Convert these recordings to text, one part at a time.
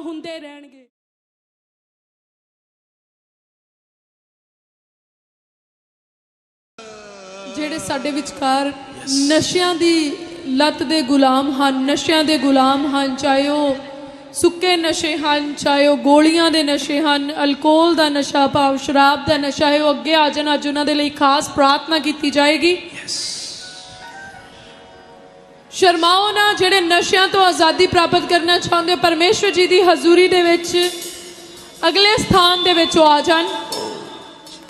ਹੁੰਦੇ ਰਹਿਣਗੇ। ਜਿਹੜੇ ਸਾਡੇ ਵਿਚਕਾਰ ਨਸ਼ਿਆਂ ਦੀ ਲੱਤ ਦੇ ਗੁਲਾਮ ਹਨ ਨਸ਼ਿਆਂ ਦੇ ਗੁਲਾਮ ਹਨ ਚਾਹੇ ਉਹ ਸੁੱਕੇ ਨਸ਼ੇ ਹਨ ਚਾਹੇ ਉਹ ਗੋਲੀਆਂ ਦੇ ਨਸ਼ੇ ਹਨ ਅਲਕੋਹਲ ਦਾ ਨਸ਼ਾ ਭਾਵ ਸ਼ਰਾਬ ਦਾ ਨਸ਼ਾ ਹੈ ਉਹ ਅੱਗੇ ਆ ਜਾਣ ਅੱਜ ਉਹਨਾਂ ਦੇ ਲਈ ਖਾਸ ਪ੍ਰਾਰਥਨਾ ਕੀਤੀ ਜਾਏਗੀ। ਸ਼ਰਮਾਓ ਨਾ ਜਿਹੜੇ ਨਸ਼ਿਆਂ ਤੋਂ ਆਜ਼ਾਦੀ ਪ੍ਰਾਪਤ ਕਰਨਾ ਚਾਹੁੰਦੇ ਹੋ, ਪਰਮੇਸ਼ਵਰ ਜੀ ਦੀ ਹਜ਼ੂਰੀ ਦੇ ਵਿੱਚ ਅਗਲੇ ਸਥਾਨ ਦੇ ਵਿੱਚ ਉਹ ਆ ਜਾਣ।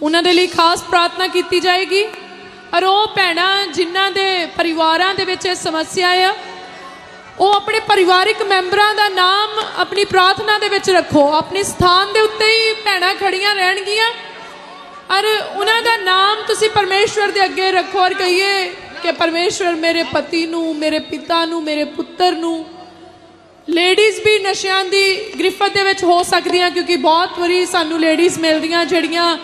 ਉਹਨਾਂ ਦੇ ਲਈ ਖਾਸ ਪ੍ਰਾਰਥਨਾ ਕੀਤੀ ਜਾਏਗੀ। ਔਰ ਉਹ ਭੈਣਾਂ ਜਿਨ੍ਹਾਂ ਦੇ ਪਰਿਵਾਰਾਂ ਦੇ ਵਿੱਚ ਇਹ ਸਮੱਸਿਆ ਆ ਉਹ ਆਪਣੇ ਪਰਿਵਾਰਿਕ ਮੈਂਬਰਾਂ ਦਾ ਨਾਮ ਆਪਣੀ ਪ੍ਰਾਰਥਨਾ ਦੇ ਵਿੱਚ ਰੱਖੋ। ਆਪਣੇ ਸਥਾਨ ਦੇ ਉੱਤੇ ਹੀ ਭੈਣਾਂ ਖੜੀਆਂ ਰਹਿਣਗੀਆਂ। ਔਰ ਉਹਨਾਂ ਦਾ ਨਾਮ ਤੁਸੀਂ ਪਰਮੇਸ਼ਵਰ ਦੇ ਅੱਗੇ ਰੱਖੋ ਔਰ ਕਹੀਏ ਕਿ ਪਰਮੇਸ਼ਵਰ ਮੇਰੇ ਪਤੀ ਨੂੰ, ਮੇਰੇ ਪਿਤਾ ਨੂੰ, ਮੇਰੇ ਪੁੱਤਰ ਨੂੰ ਲੇਡੀਜ਼ ਵੀ ਨਸ਼ਿਆਂ ਦੀ ਗ੍ਰਿਫਤ ਦੇ ਵਿੱਚ ਹੋ ਸਕਦੀਆਂ ਕਿਉਂਕਿ ਬਹੁਤ ਵਾਰੀ ਸਾਨੂੰ ਲੇਡੀਜ਼ ਮਿਲਦੀਆਂ ਜਿਹੜੀਆਂ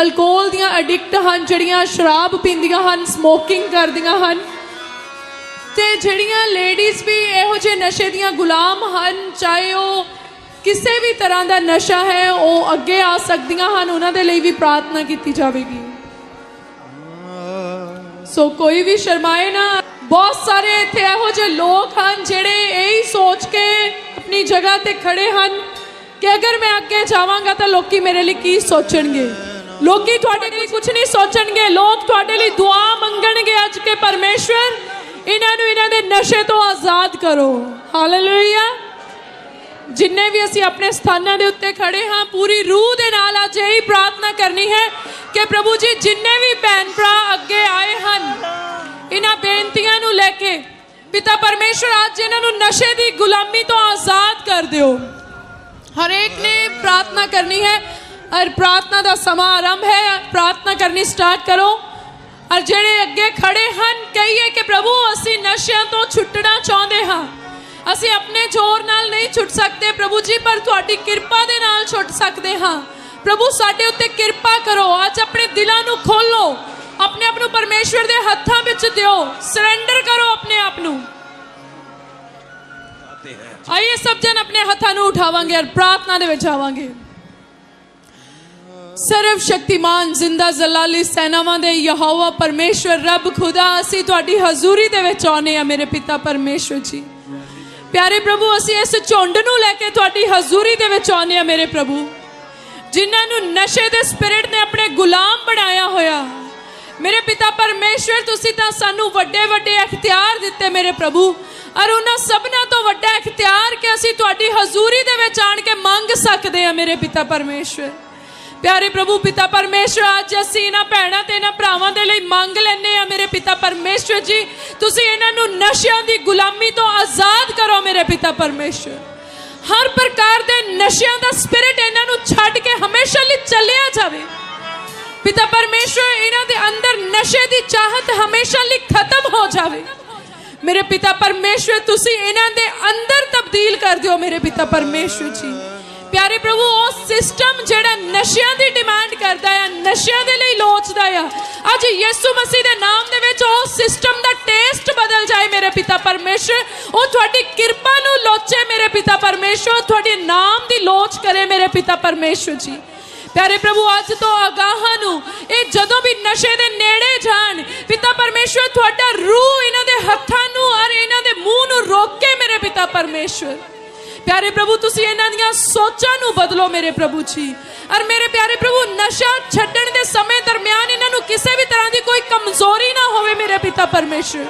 ਅਲਕੋਹਲ ਦੀਆਂ ਐਡਿਕਟ ਹਨ, ਜਿਹੜੀਆਂ ਸ਼ਰਾਬ ਪੀਂਦੀਆਂ ਹਨ ਸਮੋਕਿੰਗ ਕਰਦੀਆਂ ਹਨ। ਤੇ ਜਿਹੜੀਆਂ ਲੇਡੀਜ਼ ਵੀ ਇਹੋ ਜਿਹੇ ਨਸ਼ੇ ਦੀਆਂ ਗੁਲਾਮ ਹਨ, ਚਾਹੇ ਉਹ ਕਿਸੇ ਵੀ ਤਰ੍ਹਾਂ ਦਾ ਨਸ਼ਾ ਹੈ, ਉਹ ਅੱਗੇ ਆ ਸਕਦੀਆਂ ਹਨ, ਉਹਨਾਂ ਦੇ ਲਈ ਵੀ ਪ੍ਰਾਰਥਨਾ ਕੀਤੀ ਜਾਵੇਗੀ। ਸੋ ਕੋਈ ਵੀ ਸ਼ਰਮਾਏ ਨਾ। ਬਹੁਤ ਸਾਰੇ ਇੱਥੇ ਇਹੋ ਜਿਹੇ ਲੋਕ ਹਨ ਜਿਹੜੇ ਇਹੀ ਸੋਚ ਕੇ ਆਪਣੀ ਜਗ੍ਹਾ ਤੇ ਖੜੇ ਹਨ ਕਿ ਅਗਰ ਮੈਂ ਅੱਗੇ ਜਾਵਾਂਗਾ ਤਾਂ ਲੋਕੀ ਮੇਰੇ ਲਈ ਕੀ ਸੋਚਣਗੇ? ਲੋਕੀ ਤੁਹਾਡੇ ਲਈ ਕੁਝ ਨਹੀਂ ਸੋਚਣਗੇ। ਲੋਕ ਤੁਹਾਡੇ ਲਈ ਦੁਆ ਮੰਗਣਗੇ ਅੱਜ ਕੇ ਪਰਮੇਸ਼ਵਰ। ਇਹਨਾਂ ਨੂੰ ਇਹਨਾਂ ਦੇ ਨਸ਼ੇ ਤੋਂ ਆਜ਼ਾਦ ਕਰੋ। ਹਾਲੇਲੂਇਆ ਜਿੰਨੇ ਵੀ ਅਸੀਂ ਆਪਣੇ ਸਥਾਨਾਂ ਦੇ ਉੱਤੇ ਖੜੇ ਹਾਂ, ਪੂਰੀ ਰੂਹ ਦੇ ਨਾਲ ਅੱਜ ਇਹੀ ਪ੍ਰਾਰਥਨਾ ਕਰਨੀ ਹੈ ਕਿ ਪ੍ਰਭੂ ਜੀ, ਜਿੰਨੇ ਵੀ ਭੈਣ ਭਰਾ ਅੱਗੇ ਆਏ ਹਨ, ਇਹਨਾਂ ਬੇਨਤੀਆਂ ਨੂੰ ਲੈ ਕੇ ਪਿਤਾ ਪਰਮੇਸ਼ਵਰ, ਅੱਜ ਇਹਨਾਂ ਨੂੰ ਨਸ਼ੇ ਦੀ ਗੁਲਾਮੀ ਤੋਂ ਆਜ਼ਾਦ ਕਰ ਦਿਓ। ਹਰੇਕ ਨੇ ਪ੍ਰਾਰਥਨਾ ਕਰਨੀ ਹੈ ਔਰ ਪ੍ਰਾਰਥਨਾ ਦਾ ਸਮਾਂ ਆਰੰਭ ਹੈ। ਪ੍ਰਾਰਥਨਾ ਕਰਨੀ ਸਟਾਰਟ ਕਰੋ। ਔਰ ਜਿਹੜੇ ਅੱਗੇ ਖੜੇ ਹਨ, ਕਹੀਏ ਕਿ ਪ੍ਰਭੂ, ਅਸੀਂ ਨਸ਼ਿਆਂ ਤੋਂ ਛੁੱਟਣਾ ਚਾਹੁੰਦੇ ਹਾਂ। ਅਸੀਂ ਆਪਣੇ ਜ਼ੋਰ ਨਾਲ ਨਹੀਂ ਛੁੱਟ ਸਕਦੇ ਪ੍ਰਭੂ ਜੀ, ਪਰ ਤੁਹਾਡੀ ਕਿਰਪਾ ਦੇ ਨਾਲ ਛੁੱਟ ਸਕਦੇ ਹਾਂ। ਪ੍ਰਭੂ, ਸਾਡੇ ਉੱਤੇ ਕਿਰਪਾ ਕਰੋ। ਅੱਜ ਆਪਣੇ ਦਿਲਾਂ ਨੂੰ ਖੋਲੋ ਆਪਣੇ ਆਪ ਨੂੰ ਪਰਮੇਸ਼ਵਰ ਦੇ ਹੱਥਾਂ ਵਿੱਚ ਦਿਓ। ਸਰੈਂਡਰ ਕਰੋ ਆਪਣੇ ਆਪ ਨੂੰ। ਆਈਏ ਸਭ ਜਨ ਆਪਣੇ ਹੱਥਾਂ ਨੂੰ ਉਠਾਵਾਂਗੇ ਔਰ ਪ੍ਰਾਰਥਨਾ ਦੇ ਵਿੱਚ ਆਵਾਂਗੇ। ਸਰਵ ਸ਼ਕਤੀਮਾਨ, ਜ਼ਿੰਦਾ ਜ਼ਲਾਲੀ ਸੈਨਾਵਾਂ ਦੇ ਯਹੋਵਾ, ਪਰਮੇਸ਼ਵਰ, ਰੱਬ ਖੁਦਾ, ਅਸੀਂ ਤੁਹਾਡੀ ਹਜ਼ੂਰੀ ਦੇ ਵਿੱਚ ਆਉਨੇ ਆ ਮੇਰੇ ਪਿਤਾ ਪਰਮੇਸ਼ਵਰ ਜੀ। ਪਿਆਰੇ ਪ੍ਰਭੂ, ਅਸੀਂ ਇਸ ਝੁੰਡ ਨੂੰ ਲੈ ਕੇ ਤੁਹਾਡੀ ਹਜ਼ੂਰੀ ਦੇ ਵਿੱਚ ਆਉਂਦੇ ਆ ਮੇਰੇ ਪ੍ਰਭੂ। ਜਿਨ੍ਹਾਂ ਨੂੰ ਨਸ਼ੇ ਦੇ ਸਪਿਰਿਟ ਨੇ ਆਪਣੇ ਗੁਲਾਮ ਬਣਾਇਆ ਹੋਇਆ। ਮੇਰੇ ਪਿਤਾ ਪਰਮੇਸ਼ਵਰ, ਤੁਸੀਂ ਤਾਂ ਸਾਨੂੰ ਵੱਡੇ ਵੱਡੇ ਅਖਤਿਆਰ ਦਿੱਤੇ ਮੇਰੇ ਪ੍ਰਭੂ। ਔਰ ਉਹਨਾਂ ਸਭਨਾਂ ਤੋਂ ਵੱਡਾ ਅਖਤਿਆਰ ਕਿ ਅਸੀਂ ਤੁਹਾਡੀ ਹਜ਼ੂਰੀ ਦੇ ਵਿੱਚ ਆਣ ਕੇ ਮੰਗ ਸਕਦੇ ਆ ਮੇਰੇ ਪਿਤਾ ਪਰਮੇਸ਼ਵਰ। ਪਿਆਰੇ ਪ੍ਰਭੂ, ਪਿਤਾ ਪਰਮੇਸ਼ਵਰ, ਅੱਜ ਅਸੀਂ ਇਹਨਾਂ ਭੈਣਾਂ ਤੇ ਇਹਨਾਂ ਭਰਾਵਾਂ ਦੇ ਲਈ ਮੰਗ ਲੈਨੇ ਆ ਮੇਰੇ ਪਿਤਾ ਪਰਮੇਸ਼ਵਰ ਜੀ, ਤੁਸੀਂ ਇਹਨਾਂ ਨੂੰ ਨਸ਼ਿਆਂ ਦੀ ਗੁਲਾਮੀ ਤੋਂ ਆਜ਼ਾਦ ਕਰੋ, ਮੇਰੇ ਪਿਤਾ ਪਰਮੇਸ਼ਵਰ। ਹਰ ਪ੍ਰਕਾਰ ਦੇ ਨਸ਼ਿਆਂ ਦਾ ਸਪਿਰਿਟ ਇਹਨਾਂ ਨੂੰ ਛੱਡ ਕੇ ਹਮੇਸ਼ਾ ਲਈ ਚੱਲਿਆ ਜਾਵੇ। ਪਿਤਾ ਪਰਮੇਸ਼ਵਰ, ਇਹਨਾਂ ਦੇ ਅੰਦਰ ਨਸ਼ੇ ਦੀ ਚਾਹਤ ਹਮੇਸ਼ਾ ਲਈ ਖਤਮ ਹੋ ਜਾਵੇ। ਮੇਰੇ ਪਿਤਾ ਪਰਮੇਸ਼ਵਰ, ਤੁਸੀਂ ਇਹਨਾਂ ਦੇ ਅੰਦਰ ਤਬਦੀਲ ਕਰ ਦਿਓ, ਮੇਰੇ ਪਿਤਾ ਪਰਮੇਸ਼ਵਰ ਜੀ। ਪਿਆਰੇ ਪ੍ਰਭੂ, ਉਹ ਸਿਸਟਮ ਜਿਹੜਾ ਨਸ਼ਿਆਂ ਦੀ ਡਿਮਾਂਡ ਕਰਦਾ ਆ, ਨਸ਼ਿਆਂ ਦੇ ਲਈ ਲੋਚਦਾ ਆ। ਅੱਜ ਯਿਸੂ ਮਸੀਹ ਦੇ ਨਾਮ ਦੇ ਵਿੱਚ ਉਹ ਸਿਸਟਮ ਦਾ ਟੇਸਟ ਬਦਲ ਜਾਏ ਮੇਰੇ ਪਿਤਾ ਪਰਮੇਸ਼ਰ। ਉਹ ਤੁਹਾਡੀ ਕਿਰਪਾ ਨੂੰ ਲੋਚੇ ਮੇਰੇ ਪਿਤਾ ਪਰਮੇਸ਼ਰ। ਤੁਹਾਡੇ ਨਾਮ ਦੀ ਲੋਚ ਕਰੇ ਮੇਰੇ ਪਿਤਾ ਪਰਮੇਸ਼ਰ ਜੀ। ਪਿਆਰੇ ਪ੍ਰਭੂ, ਅੱਜ ਤੋਂ ਅਗਾਹਾਂ ਨੂੰ ਇਹ ਜਦੋਂ ਵੀ ਨਸ਼ੇ ਦੇ ਨੇੜੇ ਜਾਣ, ਪਿਤਾ ਪਰਮੇਸ਼ਰ, ਤੁਹਾਡਾ ਰੂਹ ਇਹਨਾਂ ਦੇ ਹੱਥਾਂ ਨੂੰ ਔਰ ਇਹਨਾਂ ਦੇ ਮੂੰਹ ਨੂੰ ਰੋਕ ਕੇ ਮੇਰੇ ਪਿਤਾ ਪਰਮੇਸ਼ਰ। ਪਿਆਰੇ ਪ੍ਰਭੂ, ਤੁਸੀਂ ਇਹਨਾਂ ਦੀਆਂ ਸੋਚਾਂ ਨੂੰ ਬਦਲੋ ਮੇਰੇ ਪ੍ਰਭੂ ਜੀ। ਔਰ ਮੇਰੇ ਪਿਆਰੇ ਪ੍ਰਭੂ, ਨਸ਼ਾ ਛੱਡਣ ਦੇ ਸਮੇਂ ਦਰਮਿਆਨ ਇਹਨਾਂ ਨੂੰ ਕਿਸੇ ਵੀ ਤਰ੍ਹਾਂ ਦੀ ਕੋਈ ਕਮਜ਼ੋਰੀ ਨਾ ਹੋਵੇ ਮੇਰੇ ਪਿਤਾ ਪਰਮੇਸ਼ਰ।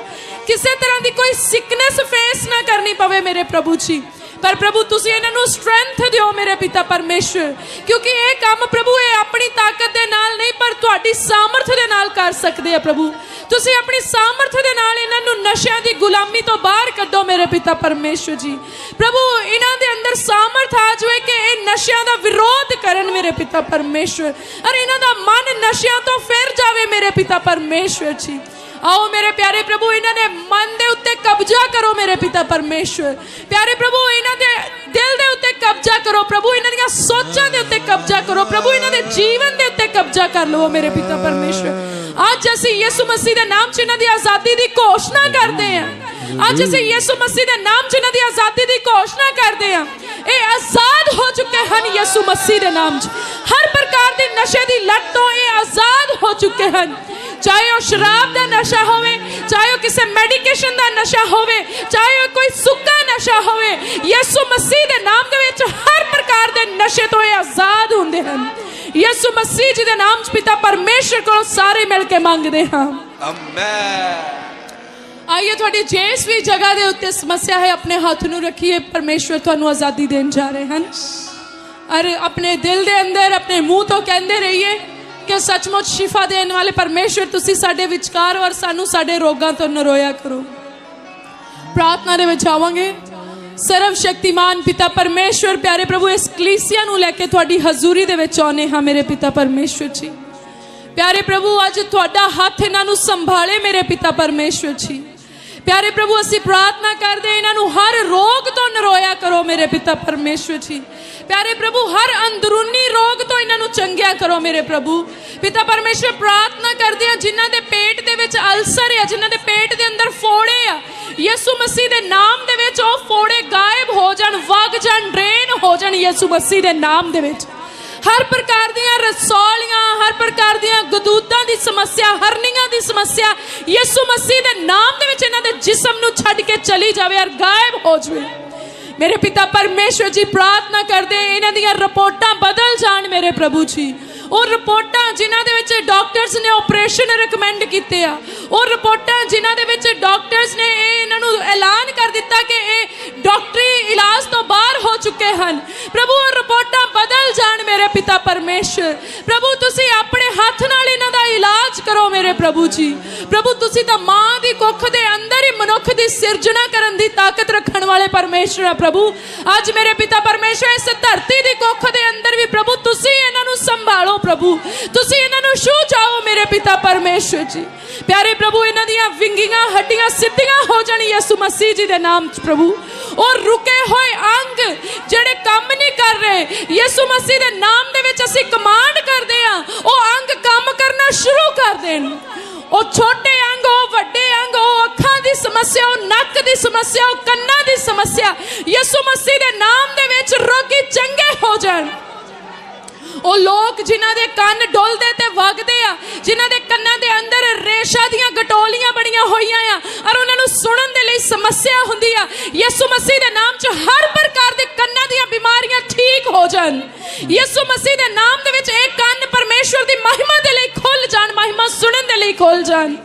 ਕਿਸੇ ਤਰ੍ਹਾਂ ਦੀ ਕੋਈ ਸਿਕਨੈਸ ਫੇਸ ਨਾ ਕਰਨੀ ਪਵੇ ਮੇਰੇ ਪ੍ਰਭੂ ਜੀ। ਪਰ ਪ੍ਰਭੂ, ਤੁਸੀਂ ਇਹਨਾਂ ਨੂੰ ਸਟਰੈਂਥ ਦਿਓ ਮੇਰੇ ਪਿਤਾ ਪਰਮੇਸ਼ਰ, ਕਿਉਂਕਿ ਇਹ ਕੰਮ ਪ੍ਰਭੂ, ਇਹ ਆਪਣੀ ਤਾਕਤ ਦੇ ਨਾਲ ਨਹੀਂ, ਪਰ ਤੁਹਾਡੀ ਸਾਮਰਥ ਦੇ ਨਾਲ ਕਰ ਸਕਦੇ ਆ ਪ੍ਰਭੂ। ਤੁਸੀਂ ਆਪਣੀ ਸਾਮਰਥ ਦੇ ਨਾਲ ਇਹਨਾਂ ਨੂੰ ਨਸ਼ਿਆਂ ਦੀ ਗੁਲਾਮੀ ਤੋਂ ਬਾਹਰ ਕੱਢੋ ਮੇਰੇ ਪਿਤਾ ਪਰਮੇਸ਼ਰ ਜੀ। ਪ੍ਰਭੂ, ਇਹਨਾਂ ਦੇ ਅੰਦਰ ਸਾਮਰਥ ਆ ਜਾਵੇ ਕਿ ਇਹ ਨਸ਼ਿਆਂ ਦਾ ਵਿਰੋਧ ਕਰਨ ਮੇਰੇ ਪਿਤਾ ਪਰਮੇਸ਼ਰ, ਔਰ ਇਹਨਾਂ ਦਾ ਮਨ ਨਸ਼ਿਆਂ ਤੋਂ ਫਿਰ ਜਾਵੇ ਮੇਰੇ ਪਿਤਾ ਪਰਮੇਸ਼ਰ ਜੀ। ਆਓ ਮੇਰੇ ਪਿਆਰੇ ਪ੍ਰਭੂ, ਇਹਨਾਂ ਦੇ ਮਨ ਦੇ ਉੱਤੇ ਕਬਜ਼ਾ ਕਰੋ ਮੇਰੇ ਪਿਤਾ ਪਰਮੇਸ਼ਵਰ। ਪਿਆਰੇ ਪ੍ਰਭੂ, ਇਹਨਾਂ ਦੇ ਦਿਲ ਦੇ ਉੱਤੇ ਕਬਜ਼ਾ ਕਰੋ ਪ੍ਰਭੂ, ਇਹਨਾਂ ਦੀਆਂ ਸੋਚਾਂ ਦੇ ਉੱਤੇ ਕਬਜ਼ਾ ਕਰੋ ਪ੍ਰਭੂ, ਇਹਨਾਂ ਦੇ ਜੀਵਨ ਦੇ ਉੱਤੇ ਕਬਜ਼ਾ ਕਰ ਲਓ ਮੇਰੇ ਪਿਤਾ ਪਰਮੇਸ਼ਵਰ। ਅੱਜ ਅਸੀਂ ਯਿਸੂ ਮਸੀਹ ਦੇ ਨਾਮ 'ਚ ਇਹਨਾਂ ਦੀ ਆਜ਼ਾਦੀ ਦੀ ਘੋਸ਼ਣਾ ਕਰਦੇ ਹਾਂ। ਅੱਜ ਅਸੀਂ ਯਿਸੂ ਮਸੀਹ ਦੇ ਨਾਮ 'ਚ ਇਹਨਾਂ ਦੀ ਆਜ਼ਾਦੀ ਦੀ ਘੋਸ਼ਣਾ ਕਰਦੇ ਹਾਂ। ਇਹ ਆਜ਼ਾਦ ਹੋ ਚੁੱਕੇ ਹਨ ਯਿਸੂ ਮਸੀਹ ਦੇ ਨਾਮ 'ਚ। ਹਰ ਪ੍ਰਕਾਰ ਦੇ ਨਸ਼ੇ ਦੀ ਲੱਤ ਤੋਂ ਇਹ ਆਜ਼ਾਦ ਹੋ ਚੁੱਕੇ ਹਨ। ਚਾਹੇ ਉਹ ਸ਼ਰਾਬ ਦਾ ਨਸ਼ਾ ਹੋਵੇ ਚਾਹੇ ਉਹ ਕਿਸੇ ਮੈਡੀਕੇਸ਼ਨ ਦਾ ਨਸ਼ਾ ਹੋਵੇ ਚਾਹੇ ਉਹ ਕੋਈ ਸੁੱਕਾ ਨਸ਼ਾ ਹੋਵੇ ਯਿਸੂ ਮਸੀਹ ਦੇ ਨਾਮ ਦੇ ਵਿੱਚ ਹਰ ਪ੍ਰਕਾਰ ਦੇ ਨਸ਼ੇ ਤੋਂ ਇਹ ਆਜ਼ਾਦ ਹੁੰਦੇ ਹਨ। ਯਿਸੂ ਮਸੀਹ ਜੀ ਦੇ ਨਾਮ 'ਚ ਪਿਤਾ ਪਰਮੇਸ਼ਰ ਕੋਲੋਂ ਸਾਰੇ ਮਿਲ ਕੇ ਮੰਗਦੇ ਹਾਂ। Amen. ਆਈਏ ਤੁਹਾਡੀ ਜਿਸ ਵੀ ਜਗ੍ਹਾ ਦੇ ਉੱਤੇ ਸਮੱਸਿਆ ਹੈ ਆਪਣੇ ਹੱਥ ਨੂੰ ਰੱਖੀਏ ਪਰਮੇਸ਼ਰ ਤੁਹਾਨੂੰ ਆਜ਼ਾਦੀ ਦੇਣ ਜਾ ਰਹੇ ਹਨ। ਔਰ ਆਪਣੇ ਦਿਲ ਦੇ ਅੰਦਰ ਆਪਣੇ ਮੂੰਹ ਤੋਂ ਕਹਿੰਦੇ ਰਹੀਏ ਕਿ ਸੱਚਮੁੱਚ ਸ਼ਿਫਾ ਦੇਣ ਵਾਲੇ ਪਰਮੇਸ਼ਰ ਤੁਸੀਂ ਸਾਡੇ ਵਿਚਕਾਰ ਔਰ ਸਾਨੂੰ ਸਾਡੇ ਰੋਗਾਂ ਤੋਂ ਨਰੋਇਆ ਕਰੋ। ਪ੍ਰਾਰਥਨਾ ਦੇ ਵਿੱਚ ਆਵਾਂਗੇ। ਸਰਵ ਸ਼ਕਤੀਮਾਨ ਪਿਤਾ ਪਰਮੇਸ਼ਰ ਪਿਆਰੇ ਪ੍ਰਭੂ, ਇਸ ਕਲੀਸਿਆ ਨੂੰ ਲੈ ਕੇ ਤੁਹਾਡੀ ਹਜ਼ੂਰੀ ਦੇ ਵਿੱਚ ਆਉਨੇ ਹਾਂ ਮੇਰੇ ਪਿਤਾ ਪਰਮੇਸ਼ਰ ਜੀ। ਪਿਆਰੇ ਪ੍ਰਭੂ, ਅੱਜ ਤੁਹਾਡਾ ਹੱਥ ਇਹਨਾਂ ਨੂੰ ਸੰਭਾਲੇ ਮੇਰੇ ਪਿਤਾ ਪਰਮੇਸ਼ਰ ਜੀ। ਪਿਆਰੇ ਪ੍ਰਭੂ, ਅਸੀਂ ਪ੍ਰਾਰਥਨਾ ਕਰਦੇ ਇਹਨਾਂ ਨੂੰ ਹਰ ਰੋਗ ਤੋਂ ਨਰੋਇਆ ਕਰੋ ਮੇਰੇ ਪਿਤਾ ਪਰਮੇਸ਼ਰ ਜੀ। ਪਿਆਰੇ ਪ੍ਰਭੂ, ਹਰ ਅੰਦਰੂਨੀ ਰੋਗ ਤੋਂ ਇਹਨਾਂ ਨੂੰ ਚੰਗਿਆ ਕਰੋ ਮੇਰੇ ਪ੍ਰਭੂ। ਪਿਤਾ ਪਰਮੇਸ਼ਰ ਪ੍ਰਾਰਥਨਾ ਕਰਦੇ ਆ ਜਿਨ੍ਹਾਂ ਦੇ ਪੇਟ ਦੇ ਵਿੱਚ ਅਲਸਰ ਆ, ਜਿਨ੍ਹਾਂ ਦੇ ਪੇਟ ਦੇ ਅੰਦਰ ਫੋੜੇ ਆ, ਯਿਸੂ ਮਸੀਹ ਦੇ ਨਾਮ ਦੇ ਵਿੱਚ ਉਹ ਫੋੜੇ ਗਾਇਬ ਹੋ ਜਾਣ, ਵਗ ਜਾਣ, ਡਰੇਨ ਹੋ ਜਾਣ ਯਿਸੂ ਮਸੀਹ ਦੇ ਨਾਮ ਦੇ ਵਿੱਚ। ਹਰ ਪ੍ਰਕਾਰ ਦੀਆਂ ਰਸੌਲੀਆਂ, ਹਰ ਪ੍ਰਕਾਰ ਦੀਆਂ ਗਦੂਦਾਂ ਦੀ ਸਮੱਸਿਆ, ਹਰਨੀਆਂ ਦੀ ਸਮੱਸਿਆ, ਯਿਸੂ ਮਸੀਹ ਦੇ ਨਾਮ ਦੇ ਵਿੱਚ ਇਹਨਾਂ ਦੇ ਜਿਸਮ ਨੂੰ ਛੱਡ ਕੇ ਚਲੀ ਜਾਵੇ ਔਰ ਗਾਇਬ ਹੋ ਜਾਵੇ। ਮੇਰੇ ਪਿਤਾ ਪਰਮੇਸ਼ਵਰ ਜੀ ਪ੍ਰਾਰਥਨਾ ਕਰਦੇ, ਇਹਨਾਂ ਦੀਆਂ ਰਿਪੋਰਟਾਂ ਬਦਲ ਜਾਣ ਮੇਰੇ ਪ੍ਰਭੂ ਜੀ। ਉਹ ਰਿਪੋਰਟਾਂ ਜਿਨ੍ਹਾਂ ਦੇ ਵਿੱਚ ਡਾਕਟਰਸ ਨੇ ਆਪਰੇਸ਼ਨ ਰეკਮੈਂਡ ਕੀਤੇ ਆ, ਉਹ ਰਿਪੋਰਟਾਂ ਜਿਨ੍ਹਾਂ ਦੇ ਵਿੱਚ ਡਾਕਟਰਸ ਨੇ ਇਹ ਇਹਨਾਂ ਨੂੰ ਐਲਾਨ ਕਰ ਦਿੱਤਾ ਕਿ ਇਹ ਡਾਕਟਰੀ ਇਲਾਜ ਤੋਂ ਬਾਹਰ ਹੋ ਚੁੱਕੇ ਹਨ। ਪ੍ਰਭੂ, ਉਹ ਰਿਪੋਰਟਾਂ ਬਦਲ ਜਾਣ ਮੇਰੇ ਪਿਤਾ ਪਰਮੇਸ਼ਰ। ਪ੍ਰਭੂ, ਤੁਸੀਂ ਆਪਣੇ ਹੱਥ ਨਾਲ ਇਹਨਾਂ ਦਾ ਇਲਾਜ ਕਰੋ ਮੇਰੇ ਪ੍ਰਭੂ ਜੀ। ਪ੍ਰਭੂ, ਤੁਸੀਂ ਤਾਂ ਮਾਂ ਦੀ ਕੁੱਖ ਦੇ ਅੰਦਰ ਹੀ ਮਨੁੱਖ ਦੀ ਸਿਰਜਣਾ ਕਰਨ ਦੀ ਤਾਕਤ ਰੱਖਣ ਵਾਲੇ ਪਰਮੇਸ਼ਰ ਆ ਪ੍ਰਭੂ। ਅੱਜ ਮੇਰੇ ਪਿਤਾ ਪਰਮੇਸ਼ਰ, ਇਸ ਧਰਤੀ ਦੀ ਕੁੱਖ ਦੇ ਅੰਦਰ ਵੀ ਪ੍ਰਭੂ, ਤੁਸੀਂ ਇਹਨਾਂ ਨੂੰ ਸੰਭਾਲੋ ਪ੍ਰਭੂ। ਤੁਸੀਂ ਇਹਨਾਂ ਨੂੰ ਛੂ ਜਾਓ ਮੇਰੇ ਪਿਤਾ ਪਰਮੇਸ਼ਰ ਜੀ। ਪਿਆਰੇ ਪ੍ਰਭੂ, ਇਹਨਾਂ ਦੀਆਂ ਵਿੰਗੀਆਂ, ਹੱਡੀਆਂ ਸਿੱਧੀਆਂ ਹੋ ਜਾਣ ਯਿਸੂ ਮਸੀਹ ਜੀ ਦੇ ਨਾਮ 'ਚ ਪ੍ਰਭੂ। ਉਹ ਰੁਕੇ ਹੋਏ ਅੰਗ ਜਿਹੜੇ ਕੰਮ ਨਹੀਂ ਕਰ ਰਹੇ, ਯਿਸੂ ਮਸੀਹ ਦੇ ਨਾਮ ਦੇ ਵਿੱਚ ਅਸੀਂ ਕਮਾਂਡ ਕਰਦੇ ਆ ਉਹ ਅੰਗ ਕੰਮ ਕਰਨਾ ਸ਼ੁਰੂ ਕਰ ਦੇਣ। ਉਹ ਛੋਟੇ ਅੰਗ, ਉਹ ਵੱਡੇ ਅੰਗ, ਉਹ ਅੱਖਾਂ ਦੀ ਸਮੱਸਿਆ, ਉਹ ਨੱਕ ਦੀ ਸਮੱਸਿਆ, ਉਹ ਕੰਨਾਂ ਦੀ ਸਮੱਸਿਆ, ਯਿਸੂ ਮਸੀਹ ਦੇ ਨਾਮ ਦੇ ਵਿੱਚ ਰੋਗੀ ਚੰਗੇ ਹੋ ਜਾਣ। ਉਹ ਲੋਕ ਜਿਨ੍ਹਾਂ ਦੇ ਕੰਨ ਡੋਲਦੇ ਤੇ ਵਗਦੇ ਆ, ਜਿਨ੍ਹਾਂ ਦੇ ਕੰਨਾਂ ਦੇ ਅੰਦਰ ਰੇਸ਼ਾ ਦੀਆਂ ਗਟੋਲੀਆਂ ਬੜੀਆਂ ਹੋਈਆਂ ਆ ਔਰ ਉਹਨਾਂ ਨੂੰ ਸੁਣਨ ਦੇ ਲਈ ਸਮੱਸਿਆ ਹੁੰਦੀ ਆ। ਯਿਸੂ ਮਸੀਹ ਦੇ ਨਾਮ 'ਚ ਹਰ ਪ੍ਰਕਾਰ ਦੇ ਕੰਨਾਂ ਦੀਆਂ ਬਿਮਾਰੀਆਂ ਠੀਕ ਹੋ ਜਾਣ। ਯਿਸੂ ਮਸੀਹ ਦੇ ਨਾਮ ਦੇ ਵਿੱਚ ਇਹ ਕੰਨ ਪਰਮੇਸ਼ਵਰ ਦੀ ਮਹਿਮਾ ਦੇ ਲਈ ਖੁੱਲ ਜਾਣ, ਮਹਿਮਾ ਸੁਣਨ ਦੇ ਲਈ ਖੁੱਲ ਜਾਣ।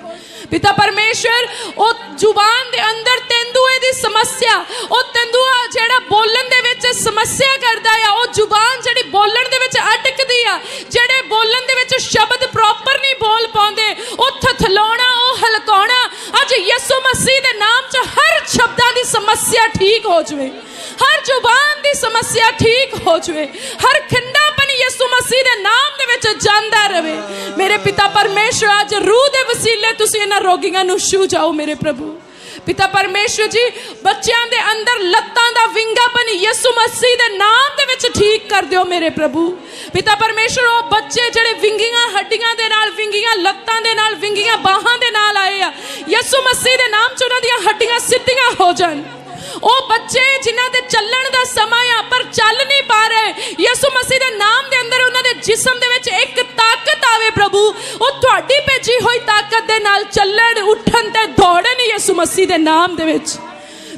ਪਿਤਾ ਪਰਮੇਸ਼ਰ ਉਹ ਜ਼ੁਬਾਨ ਦੇ ਅੰਦਰ ਤੇਂਦੂਏ ਦੀ ਸਮੱਸਿਆ, ਉਹ ਤੇਂਦੂਆ ਜਿਹੜਾ ਬੋਲਣ ਦੇ ਵਿੱਚ ਸਮੱਸਿਆ ਕਰਦਾ ਆ, ਉਹ ਜ਼ੁਬਾਨ ਜਿਹੜੀ ਬੋਲਣ ਦੇ ਵਿੱਚ ਅਟਕਦੀ ਆ, ਜਿਹੜੇ ਬੋਲਣ ਦੇ ਵਿੱਚ ਸ਼ਬਦ ਪ੍ਰੋਪਰ ਨਹੀਂ ਬੋਲ ਪਾਉਂਦੇ, ਉਹ ਥਥਲਾਉਣਾ, ਉਹ ਹਲਕਾਉਣਾ, ਅੱਜ ਯਿਸੂ ਮਸੀਹ ਦੇ ਨਾਮ 'ਚ ਹਰ ਸ਼ਬਦਾਂ ਦੀ ਸਮੱਸਿਆ ਠੀਕ ਹੋ ਜਵੇ, ਹਰ ਜ਼ੁਬਾਨ ਦੀ ਸਮੱਸਿਆ ਠੀਕ ਹੋ ਜਵੇ, ਹਰ ਖਿੰਡਾਪਨ ਯਿਸੂ ਮਸੀਹ ਦੇ ਨਾਮ ਦੇ ਵਿੱਚ ਜਾਂਦਾ ਰਵੇ। ਮੇਰੇ ਪਿਤਾ ਪਰਮੇਸ਼ਰ, ਅੱਜ ਰੂਹ ਦੇ ਵਸੀਲੇ ਤੁਸੀਂ ਇਹਨਾਂ ਰੋਗੀਆਂ ਨੂੰ ਛੂ ਜਾਓ ਮੇਰੇ ਪ੍ਰਭੂ। ਪਿਤਾ ਪਰਮੇਸ਼ਰ ਜੀ, ਬੱਚਿਆਂ ਦੇ ਅੰਦਰ ਲੱਤਾਂ ਦਾ ਵਿੰਗਾਪਨ ਯਿਸੂ ਮਸੀਹ ਦੇ ਨਾਮ ਦੇ ਵਿੱਚ ਠੀਕ ਕਰ ਦਿਓ ਮੇਰੇ ਪ੍ਰਭੂ। ਪਿਤਾ ਪਰਮੇਸ਼ਰ ਉਹ ਬੱਚੇ ਜਿਹੜੇ ਵਿੰਗੀਆਂ, ਹੱਡੀਆਂ ਦੇ ਨਾਲ ਵਿੰਗੀਆਂ, ਲੱਤਾਂ ਦੇ ਨਾਲ ਵਿੰਗੀਆਂ, ਬਾਹਾਂ ਦੇ ਨਾਲ ਆਏ ਆ, ਯਿਸੂ ਮਸੀਹ ਦੇ ਨਾਮ 'ਚ ਉਹਨਾਂ ਦੀਆਂ ਹੱਡੀਆਂ ਸਿੱਧੀਆਂ ਹੋ ਜਾਣ। ਉਹ ਬੱਚੇ ਜਿਨ੍ਹਾਂ ਦੇ ਚੱਲਣ ਦਾ ਸਮਾਂ ਆ, ਪਰ ਚੱਲ ਨਹੀਂ ਪਾ ਰਹੇ, ਯਿਸੂ ਮਸੀਹ ਦੇ ਨਾਮ ਦੇ ਅੰਦਰ ਉਹਨਾਂ ਦੇ ਜਿਸਮ ਦੇ ਵਿੱਚ ਇੱਕ ਤਾਕਤ ਆਵੇ ਪ੍ਰਭੂ, ਉਹ ਤੁਹਾਡੀ ਭੇਜੀ ਹੋਈ ਤਾਕਤ ਦੇ ਨਾਲ ਚੱਲਣ, ਉੱਠਣ ਤੇ ਯਿਸੂ ਮਸੀਹ ਦੇ ਨਾਮ ਦੇ ਵਿੱਚ।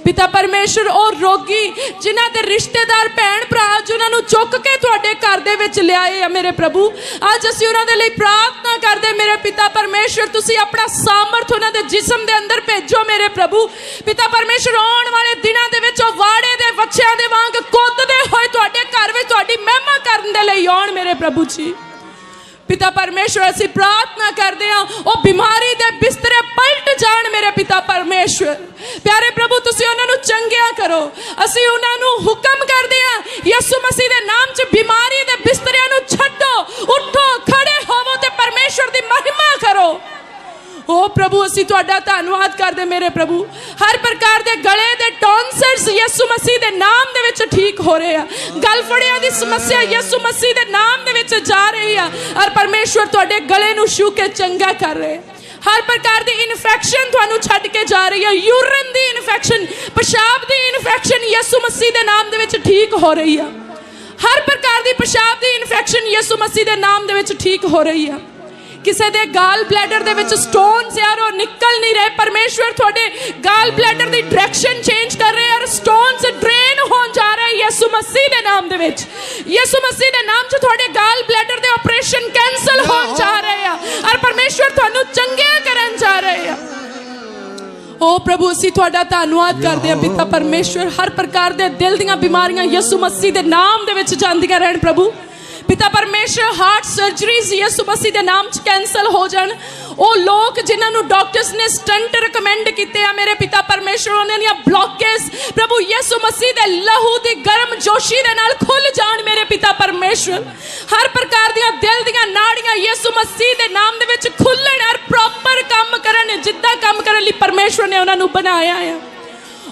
ਪਿਤਾ ਪਰਮੇਸ਼ਰ ਉਹ ਰੋਗੀ ਜਿਨ੍ਹਾਂ ਦੇ ਰਿਸ਼ਤੇਦਾਰ, ਭੈਣ ਭਰਾ ਜਿਨ੍ਹਾਂ ਨੂੰ ਚੁੱਕ ਕੇ ਤੁਹਾਡੇ ਘਰ ਦੇ ਵਿੱਚ ਲਿਆਏ ਆ ਮੇਰੇ ਪ੍ਰਭੂ। ਅੱਜ ਅਸੀਂ ਉਹਨਾਂ ਦੇ ਲਈ ਪ੍ਰਾਰਥਨਾ ਕਰਦੇ, ਮੇਰੇ ਪਿਤਾ ਪਰਮੇਸ਼ਰ, ਤੁਸੀਂ ਆਪਣਾ ਸਾਮਰਥ ਉਹਨਾਂ ਦੇ ਜਿਸਮ ਦੇ ਅੰਦਰ ਭੇਜੋ ਮੇਰੇ ਪ੍ਰਭੂ। ਪਿਤਾ ਪਰਮੇਸ਼ਰ, ਆਉਣ ਵਾਲੇ ਦਿਨਾਂ ਦੇ ਵਿੱਚ ਉਹ ਵਾੜੇ ਦੇ ਬੱਚਿਆਂ ਦੇ ਵਾਂਗ ਕੁੱਦਦੇ ਹੋਏ ਤੁਹਾਡੇ ਘਰ ਵਿੱਚ ਤੁਹਾਡੀ ਮਹਿਮਾ ਕਰਨ ਦੇ ਲਈ ਆਉਣ ਮੇਰੇ ਪ੍ਰਭੂ ਜੀ। ਪਿਤਾ ਪਰਮੇਸ਼ਵਰ, ਅਸੀਂ ਪ੍ਰਾਰਥਨਾ ਕਰਦੇ ਹਾਂ, ਉਹ ਬਿਮਾਰੀ ਦੇ ਬਿਸਤਰੇ ਪਲਟ ਜਾਣ ਮੇਰੇ ਪਿਤਾ ਪਰਮੇਸ਼ਵਰ। ਪਿਆਰੇ ਪ੍ਰਭੂ, ਤੁਸੀਂ ਉਹਨਾਂ ਨੂੰ ਚੰਗਿਆ ਕਰੋ। ਅਸੀਂ ਉਹਨਾਂ ਨੂੰ ਹੁਕਮ ਕਰਦੇ ਹਾਂ, ਯਿਸੂ ਮਸੀਹ ਦੇ ਨਾਮ 'ਚ ਬਿਮਾਰੀ ਦੇ ਬਿਸਤਰਿਆਂ ਨੂੰ ਛੱਡੋ, ਉੱਠੋ, ਖੜੇ ਹੋਵੋ ਤੇ ਪਰਮੇਸ਼ਵਰ ਦੀ ਮਹਿਮਾ ਕਰੋ। ਓ ਪ੍ਰਭੂ, ਅਸੀਂ ਤੁਹਾਡਾ ਧੰਨਵਾਦ ਕਰਦੇ ਮੇਰੇ ਪ੍ਰਭੂ। ਹਰ ਪ੍ਰਕਾਰ ਦੇ ਗਲੇ ਦੇ ਟੌਨਸਰਸ ਯਿਸੂ ਮਸੀਹ ਦੇ ਨਾਮ ਠੀਕ ਹੋ ਰਹੇ ਆ। ਗਲਫੜਿਆਂ ਦੀ ਸਮੱਸਿਆ ਯਿਸੂ ਮਸੀਹ ਦੇ ਨਾਮ ਦੇ ਵਿੱਚ ਜਾ ਰਹੀ ਆ ਔਰ ਪਰਮੇਸ਼ਵਰ ਤੁਹਾਡੇ ਗਲੇ ਨੂੰ ਛੂ ਕੇ ਚੰਗਾ ਕਰ ਰਹੇ। ਹਰ ਪ੍ਰਕਾਰ ਦੀ ਇਨਫੈਕਸ਼ਨ ਤੁਹਾਨੂੰ ਛੱਡ ਕੇ ਜਾ ਰਹੀ ਹੈ ਯੂਰਿਨ ਦੀ ਇਨਫੈਕਸ਼ਨ ਪਿਸ਼ਾਬ ਦੀ ਇਨਫੈਕਸ਼ਨ ਯਿਸੂ ਮਸੀਹ ਦੇ ਨਾਮ ਦੇ ਵਿੱਚ ਠੀਕ ਹੋ ਰਹੀ ਆ। ਹਰ ਪ੍ਰਕਾਰ ਦੀ ਪਿਸ਼ਾਬ ਦੀ ਇਨਫੈਕਸ਼ਨ ਯਿਸੂ ਮਸੀਹ ਦੇ ਨਾਮ ਦੇ ਵਿੱਚ ਠੀਕ ਹੋ ਰਹੀ ਆ। ਕਿਸੇ ਦੇ ਗਾਲ ਬਲੈਡਰ ਦੇ ਵਿੱਚ ਸਟੋਨਸ ਯਾਰ ਉਹ ਨਿਕਲ ਨਹੀਂ ਰਹੇ। ਪਰਮੇਸ਼ਵਰ ਤੁਹਾਡੇ ਗਾਲ ਬਲੈਡਰ ਦੀ ਡਾਇਰੈਕਸ਼ਨ ਚੇਂਜ ਕਰ ਰਹੇ ਯਾਰ ਸਟੋਨਸ ਡਰੇਨ ਯਿਸੂ ਮਸੀਹ ਦੇ ਨਾਮ ਦੇ ਵਿੱਚ। ਯਿਸੂ ਮਸੀਹ ਦੇ ਨਾਮ 'ਚ ਤੁਹਾਡੇ ਗਾਲ ਬਲੈਡਰ ਦੇ ਆਪਰੇਸ਼ਨ ਕੈਨਸਲ ਹੋਣ ਜਾ ਰਹੇ ਆ ਔਰ ਪਰਮੇਸ਼ਵਰ ਤੁਹਾਨੂੰ ਚੰਗਿਆ ਕਰਨ ਜਾ ਰਹੇ ਆ। ਓ ਪ੍ਰਭੂ ਅਸੀਂ ਤੁਹਾਡਾ ਧੰਨਵਾਦ ਕਰਦੇ ਹਾਂ। ਪਿਤਾ ਪਰਮੇਸ਼ਵਰ ਹਰ ਪ੍ਰਕਾਰ ਦੇ ਦਿਲ ਦੀਆਂ ਬਿਮਾਰੀਆਂ ਯਿਸੂ ਮਸੀਹ ਦੇ ਨਾਮ ਦੇ ਵਿੱਚ ਜਾਂਦੀਆਂ ਰਹਿਣ। ਪ੍ਰਭੂ ਪਿਤਾ ਪਰਮੇਸ਼ਵਰ ਹਾਰਟ ਸਰਜਰੀਜ਼ ਯਿਸੂ ਮਸੀਹ ਦੇ ਨਾਮ 'ਚ ਕੈਨਸਲ ਹੋ ਜਾਣ। ਉਹ ਲੋਕ ਜਿਨ੍ਹਾਂ ਨੂੰ ਡਾਕਟਰਸ ਨੇ ਸਟੰਟ ਰეკਮੈਂਡ ਕੀਤੇ ਆ, ਮੇਰੇ ਪਿਤਾ ਪਰਮੇਸ਼ਵਰ ਉਹਨਾਂ ਦੀਆਂ ਬਲੌਕੇਜ ਪ੍ਰਭੂ ਯਿਸੂ ਮਸੀਹ ਦੇ ਲਹੂ ਦੀ ਗਰਮ ਜੋਸ਼ੀ ਦੇ ਨਾਲ ਖੁੱਲ ਜਾਣ ਮੇਰੇ ਪਿਤਾ ਪਰਮੇਸ਼ਵਰ। ਹਰ ਪ੍ਰਕਾਰ ਦੀਆਂ ਦਿਲ ਦੀਆਂ ਨਾੜੀਆਂ ਯਿਸੂ ਮਸੀਹ ਦੇ ਨਾਮ ਦੇ ਵਿੱਚ ਖੁੱਲਣ ਔਰ ਪ੍ਰੋਪਰ ਕੰਮ ਕਰਨ, ਜਿੱਦਾਂ ਕੰਮ ਕਰਨ ਲਈ ਪਰਮੇਸ਼ਵਰ ਨੇ ਉਹਨਾਂ ਨੂੰ ਬਣਾਇਆ ਆ।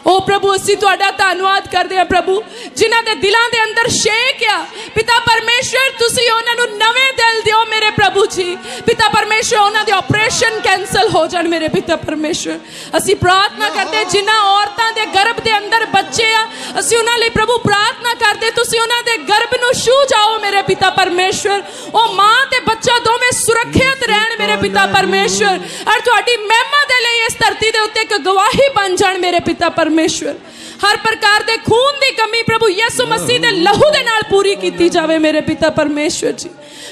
ਉਹ ਪ੍ਰਭੂ, ਅਸੀਂ ਤੁਹਾਡਾ ਧੰਨਵਾਦ ਕਰਦੇ ਹਾਂ ਪ੍ਰਭੂ, ਜਿਨ੍ਹਾਂ ਦੇ ਦਿਲਾਂ ਦੇ ਅੰਦਰ ਸ਼ੇਕ ਆ। ਪਿਤਾ ਪਰਮੇਸ਼ਵਰ, ਤੁਸੀਂ ਉਹਨਾਂ ਨੂੰ ਨਵੇਂ ਦਿਲ ਦਿਓ ਮੇਰੇ ਪ੍ਰਭੂ ਜੀ। ਪਿਤਾ ਪਰਮੇਸ਼ਵਰ, ਉਹਨਾਂ ਦੇ ਆਪਰੇਸ਼ਨ ਕੈਨਸਲ ਹੋ ਜਾਣ ਮੇਰੇ ਪਿਤਾ ਪਰਮੇਸ਼ਵਰ। ਅਸੀਂ ਪ੍ਰਾਰਥਨਾ ਕਰਦੇ ਜਿਨ੍ਹਾਂ ਔਰਤਾਂ ਦੇ ਗਰਭ ਦੇ ਅੰਦਰ ਬੱਚੇ ਆ, ਅਸੀਂ ਉਹਨਾਂ ਲਈ ਪ੍ਰਭੂ ਪ੍ਰਾਰਥਨਾ ਕਰਦੇ ਤੁਸੀਂ ਉਹਨਾਂ ਦੇ ਗਰਭ ਨੂੰ ਛੂ ਜਾਓ ਮੇਰੇ ਪਿਤਾ ਪਰਮੇਸ਼ਵਰ। ਉਹ ਮਾਂ ਤੇ ਬੱਚਾ ਦੋਵੇਂ ਸੁਰੱਖਿਅਤ ਰਹਿਣ ਮੇਰੇ ਪਿਤਾ ਪਰਮੇਸ਼ਵਰ। ਔਰ ਤੁਹਾਡੀ ਮਹਿਮਾ ਦੇ ਲਈ ਇਸ ਧਰਤੀ ਦੇ ਉੱਤੇ ਇੱਕ ਗਵਾਹੀ ਬਣ ਜਾਣ ਮੇਰੇ ਪਿਤਾ ਪਰਮੇਸ਼ਵਰ ਹਰ ਪ੍ਰਕਾਰ ਦੇ ਖੂਨ ਦੀ ਕਮੀ ਪ੍ਰਭੂ ਯਿਸੂ ਮਸੀਹ ਦੇ ਲਹੂ ਦੇ ਨਾਲ ਪੂਰੀ ਕੀਤੀ ਜਾਵੇ ਮੇਰੇ ਪਿਤਾ ਪਰਮੇਸ਼ਵਰ ਜੀ।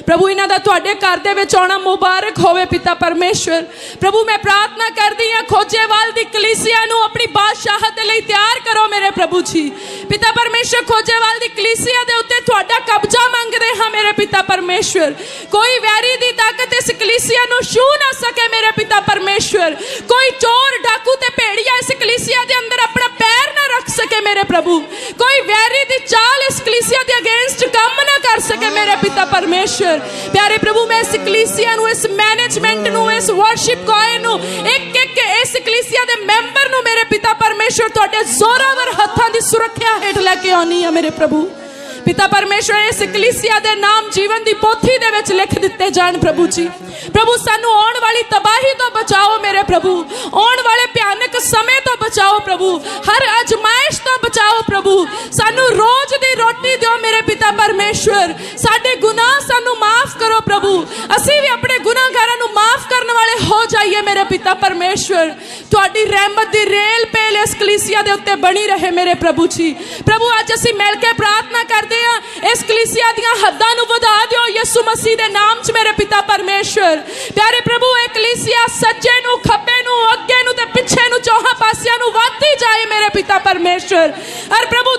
ਪ੍ਰਭੂ, ਇਹਨਾਂ ਦਾ ਤੁਹਾਡੇ ਘਰ ਦੇ ਵਿੱਚ ਆਉਣਾ ਮੁਬਾਰਕ ਹੋਵੇ ਪਿਤਾ ਪਰਮੇਸ਼ਵਰ। ਪ੍ਰਭੂ, ਮੈਂ ਪ੍ਰਾਰਥਨਾ ਕਰਦੀ ਹਾਂ, ਖੋਜੇਵਾਲ ਦੀ ਕਲੀਸਿਆ ਨੂੰ ਆਪਣੀ ਬਾਦਸ਼ਾਹਤ ਦੇ ਲਈ ਤਿਆਰ ਕਰੋ ਮੇਰੇ ਪ੍ਰਭੂ ਜੀ। ਪਿਤਾ ਪਰਮੇਸ਼ਵਰ, ਖੋਜੇਵਾਲ ਦੀ ਕਲੀਸਿਆ ਦੇ ਉੱਤੇ ਤੁਹਾਡਾ ਕਬਜ਼ਾ ਮੰਗਦੇ ਹਾਂ ਮੇਰੇ ਪਿਤਾ ਪਰਮੇਸ਼ਵਰ। ਕੋਈ ਵੈਰੀ ਦੀ ਤਾਕਤ ਇਸ ਕਲੀਸਿਆ ਨੂੰ ਛੂ ਨਾ ਸਕੇ ਮੇਰੇ ਪਿਤਾ ਪਰਮੇਸ਼ਵਰ। ਕੋਈ ਚੋਰ, ਡਾਕੂ ਤੇ ਭੇੜੀਆ ਇਸ ਕਲੀਸਿਆ ਦੇ ਅੰਦਰ ਆਪਣਾ ਪੈਰ ਨਾ ਰੱਖ ਸਕੇ ਮੇਰੇ ਪ੍ਰਭੂ। ਕੋਈ ਵੈਰੀ ਦੀ ਚਾਲ ਇਸ ਕਲੀਸਿਆ ਦੇ ਅਗੇਂਸਟ ਕੰਮ ਨਾ ਕਰ ਸਕੇ ਮੇਰੇ ਪਿਤਾ ਪਰਮੇਸ਼ਵਰ ਪਿਆਰੇ ਪ੍ਰਭੂ, ਮੈਂ ਇਸ ਕਲੀਸਿਆ ਨੂੰ, ਇਸ ਮੈਨੇਜਮੈਂਟ ਨੂੰ, ਇਸ ਵਰਸ਼ਿਪ ਕੋਏ ਨੂੰ ਇੱਕ ਇੱਕ ਇਸ ਕਲੀਸਿਆ ਦੇ ਮੈਂਬਰ ਨੂੰ ਮੇਰੇ ਪਿਤਾ ਪਰਮੇਸ਼ਵਰ ਤੁਹਾਡੇ ਜ਼ੋਰਾਵਰ ਹੱਥਾਂ ਦੀ ਸੁਰੱਖਿਆ ਹੇਠ ਲੈ ਕੇ ਆਉਣੀ ਆ ਮੇਰੇ ਪ੍ਰਭੂ। ਪਿਤਾ ਪਰਮੇਸ਼ਵਰ, ਇਸ ਕਲੀਸਿਆ ਦੇ ਨਾਮ ਜੀਵਨ ਦੀ ਪੋਥੀ ਦੇ ਵਿੱਚ ਲਿਖ ਦਿੱਤੇ ਜਾਣ ਪ੍ਰਭੂ ਜੀ। ਪ੍ਰਭੂ, ਸਾਨੂੰ ਆਉਣ ਵਾਲੀ ਤਬਾਹੀ ਤੋਂ ਬਚਾਓ ਮੇਰੇ ਪ੍ਰਭੂ। ਆਉਣ ਵਾਲੇ ਭਿਆਨਕ ਸਮੇਂ ਤੋਂ ਬਚਾਓ ਪ੍ਰਭੂ। ਹਰ ਅਜਮਾਇਸ਼ ਤੋਂ ਬਚਾਓ ਪ੍ਰਭੂ। ਸਾਨੂੰ ਰੋਜ਼ ਦੀ ਰੋਟੀ ਦਿਓ ਮੇਰੇ ਪਿਤਾ ਪਰਮੇਸ਼ਵਰ। ਸਾਡੇ ਗੁਨਾਹ ਸਾਨੂੰ ਮਾਫ ਕਰੋ ਪ੍ਰਭੂ। ਅਸੀਂ ਵੀ ਆਪਣੇ ਗੁਨਾਹਗਾਰਾਂ ਨੂੰ ਮਾਫ ਕਰਨ ਵਾਲੇ ਹੋ ਜਾਈਏ ਮੇਰੇ ਪਿਤਾ ਪਰਮੇਸ਼ਵਰ। ਤੁਹਾਡੀ ਰਹਿਮਤ ਦੀ ਰੇਲ ਪੇਲ ਇਸ ਕਲੀਸਿਆ ਦੇ ਉੱਤੇ ਬਣੀ ਰਹੇ ਮੇਰੇ ਪ੍ਰਭੂ ਜੀ। ਪ੍ਰਭੂ, ਅੱਜ ਅਸੀਂ ਮਿਲ ਕੇ ਪ੍ਰਾਰਥਨਾ ਕਰਦੇ ਹਾਂ ਇਸ ਕਲੀਸਿਆ ਦੀਆਂ ਹੱਦਾਂ ਨੂੰ ਵਧਾ ਦਿਓ, ਯਿਸੂ ਮਸੀਹ ਦੇ ਨਾਮ 'ਚ ਮੇਰੇ ਪਿਤਾ ਪਰਮੇਸ਼ਵਰ। ਪਿਆਰੇ ਪ੍ਰਭੂ, ਇਹ ਕਲੀਸਿਆ ਸੱਜੇ ਨੂੰ, ਖੱਬੇ ਨੂੰ, ਅੱਗੇ ਨੂੰ ਤੇ ਪਿੱਛੇ ਨੂੰ, ਚੌਹਾਂ ਪਾਸਿਆਂ ਨੂੰ ਵੱਧਦੀ ਜਾਏ ਮੇਰੇ ਪਿਤਾ ਪਰਮੇਸ਼ਵਰ। ਅਰ ਪ੍ਰਭੂ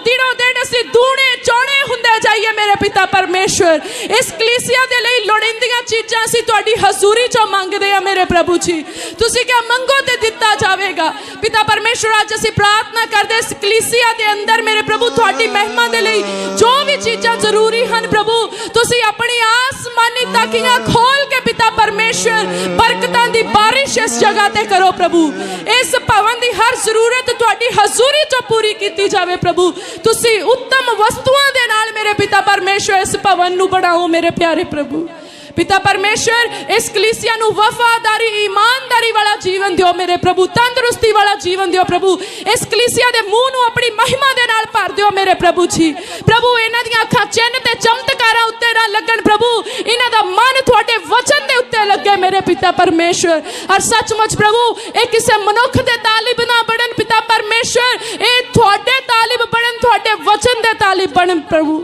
ਪਰਮੇਸ਼ਵਰ ਇਸ ਕਲੀਸਿਆ ਦੇ ਲਈ ਲੋੜੀਂਦੀਆਂ ਚੀਜ਼ਾਂ ਅਸੀਂ ਤੁਹਾਡੀ ਹਜ਼ੂਰੀ 'ਚੋਂ ਮੰਗਦੇ ਆ ਮੇਰੇ ਪ੍ਰਭੂ ਜੀ। ਤੁਸੀਂ ਕਿਹਾ ਮੰਗੋ ਤੇ ਦਿੱਤਾ ਜਾਵੇਗਾ। ਪਿਤਾ ਪਰਮੇਸ਼ਵਰ, ਅੱਜ ਅਸੀਂ ਪ੍ਰਾਰਥਨਾ ਕਰਦੇ ਇਸ ਕਲੀਸਿਆ ਦੇ ਅੰਦਰ ਮੇਰੇ ਪ੍ਰਭੂ, ਤੁਹਾਡੀ ਮਹਿਮਾ ਦੇ ਲਈ ਜੋ ਵੀ ਚੀਜ਼ਾਂ ਜ਼ਰੂਰੀ ਹਨ ਪ੍ਰਭੂ, ਤੁਸੀਂ ਆਪਣੀ ਆਸਮਾਨੀ ਤਾਕੀਆਂ ਖੋਲ ਕੇ ਪਿਤਾ ਪਰਮੇਸ਼ਵਰ, ਬਰਕਤਾਂ ਦੀ ਬਾਰਿਸ਼ ਇਸ ਜਗ੍ਹਾ ਤੇ ਕਰੋ ਪ੍ਰਭੂ। ਇਸ ਭਵਨ ਹਰ ਜ਼ਰੂਰਤ ਤੁਹਾਡੀ ਹਜ਼ੂਰੀ 'ਚੋਂ ਪੂਰੀ ਕੀਤੀ ਜਾਵੇ ਪ੍ਰਭੂ। ਤੁਸੀਂ ਉੱਤਮ ਵਸਤੂਆਂ ਦੇ ਨਾਲ ਮੇਰੇ ਪਿਤਾ ਪਰਮੇਸ਼ਵਰ ਇਸ ਭਵਨ ਨੂੰ ਬਣਾਓ, ਮੇਰੇ ਪਿਆਰੇ ਪ੍ਰਭੂ। ਪਿਤਾ ਪਰਮੇਸ਼ਰ ਇਸ ਕਲੀਸਿਆ ਨੂੰ ਵਫਾਦਾਰੀ ਇਮਾਨਦਾਰੀ ਵਾਲਾ ਜੀਵਨ ਦਿਓ ਮੇਰੇ ਪ੍ਰਭੂ ਤੰਦਰੁਸਤੀ ਵਾਲਾ ਜੀਵਨ ਦਿਓ ਪ੍ਰਭੂ ਇਸ ਕਲੀਸਿਆ ਦੇ ਮੂੰਹ ਨੂੰ ਆਪਣੀ ਮਹਿਮਾ ਦੇ ਨਾਲ ਭਰ ਦਿਓ ਮੇਰੇ ਪ੍ਰਭੂ ਜੀ ਪ੍ਰਭੂ ਇਹਨਾਂ ਦੀਆਂ ਅੱਖਾਂ ਚਿੰਨ ਤੇ ਚਮਤਕਾਰਾਂ ਉੱਤੇ ਨਾ ਲੱਗਣ ਪ੍ਰਭੂ ਇਹਨਾਂ ਦਾ ਮਨ ਤੁਹਾਡੇ ਵਚਨ ਦੇ ਉੱਤੇ ਲੱਗੇ ਮੇਰੇ ਪਿਤਾ ਪਰਮੇਸ਼ਰ ਔਰ ਸੱਚਮੁੱਚ ਪ੍ਰਭੂ ਇਹ ਕਿਸੇ ਮਨੁੱਖ ਦੇ ਤਾਲਿਬ ਨਾ ਬਣਨ ਪਿਤਾ ਪਰਮੇਸ਼ਰ ਇਹ ਤੁਹਾਡੇ ਤਾਲਿਬ ਬਣਨ ਤੁਹਾਡੇ ਵਚਨ ਦੇ ਤਾਲਿਬ ਬਣਨ ਪ੍ਰਭੂ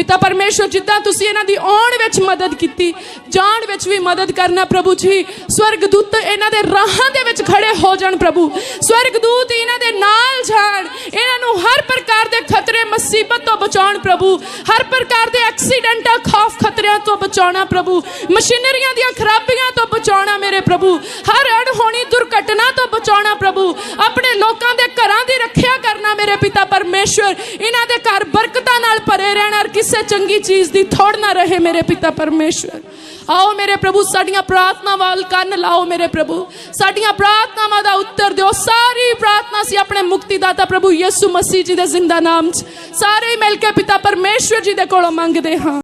ਪਿਤਾ ਪਰਮੇਸ਼ਵਰ ਜਿੱਦਾਂ ਤੁਸੀਂ ਇਹਨਾਂ ਦੀ ਆਉਣ ਵਿੱਚ ਮਦਦ ਕੀਤੀ, ਜਾਣ ਵਿੱਚ ਵੀ ਮਦਦ ਕਰਨਾ ਪ੍ਰਭੂ ਜੀ। ਸਵਰਗਦੂਤ ਇਹਨਾਂ ਦੇ ਰਾਹਾਂ ਦੇ ਵਿੱਚ ਖੜੇ ਹੋ ਜਾਣ ਪ੍ਰਭੂ। ਸਵਰਗਦੂਤ ਇਹਨਾਂ ਦੇ ਨਾਲ ਜਾਣ, ਇਹਨਾਂ ਨੂੰ ਹਰ ਪ੍ਰਕਾਰ ਦੇ ਖਤਰੇ, ਮੁਸੀਬਤ ਤੋਂ ਬਚਾਉਣ ਪ੍ਰਭੂ। ਹਰ ਪ੍ਰਕਾਰ ਦੇ ਐਕਸੀਡੈਂਟਾਂ, ਖੌਫ ਖਤਰਿਆਂ ਤੋਂ ਬਚਾਉਣਾ ਪ੍ਰਭੂ। ਮਸ਼ੀਨਰੀਆਂ ਦੀਆਂ ਖਰਾਬੀਆਂ ਤੋਂ ਬਚਾਉਣਾ ਮੇਰੇ ਪ੍ਰਭੂ। ਹਰ ਅਣਹੋਣੀ ਦੁਰਘਟਨਾ ਤੋਂ ਬਚਾਉਣਾ ਪ੍ਰਭੂ। ਆਪਣੇ ਲੋਕਾਂ ਦੇ ਘਰਾਂ ਦੀ ਰੱਖਿਆ ਕਰਨਾ ਮੇਰੇ ਪਿਤਾ ਪਰਮੇਸ਼ਵਰ ਇਹਨਾਂ ਦੇ ਘਰ ਬਰਕਤਾਂ ਨਾਲ ਭਰੇ ਰਹਿਣ ਔਰ ਕਿਸੇ ਚੰਗੀ ਚੀਜ਼ ਦੀ ਥੋੜ ਨਾ ਰਹੇ ਮੇਰੇ ਪਿਤਾ ਪਰਮੇਸ਼ਵਰ। ਆਓ ਮੇਰੇ ਪ੍ਰਭੂ, ਸਾਡੀਆਂ ਪ੍ਰਾਰਥਨਾ ਵੱਲ ਕੰਨ ਲਾਓ ਮੇਰੇ ਪ੍ਰਭੂ। ਸਾਡੀਆਂ ਪ੍ਰਾਰਥਨਾਵਾਂ ਦਾ ਉੱਤਰ ਦਿਓ। ਸਾਰੀ ਪ੍ਰਾਰਥਨਾ ਸੀ ਆਪਣੇ ਮੁਕਤੀਦਾਤਾ ਪ੍ਰਭੂ ਯਿਸੂ ਮਸੀਹ ਜੀ ਦੇ ਜ਼ਿੰਦਾ ਨਾਮ 'ਚ ਸਾਰੇ ਮਿਲ ਕੇ ਪਿਤਾ ਪਰਮੇਸ਼ਵਰ ਜੀ ਦੇ ਕੋਲੋਂ ਮੰਗਦੇ ਹਾਂ।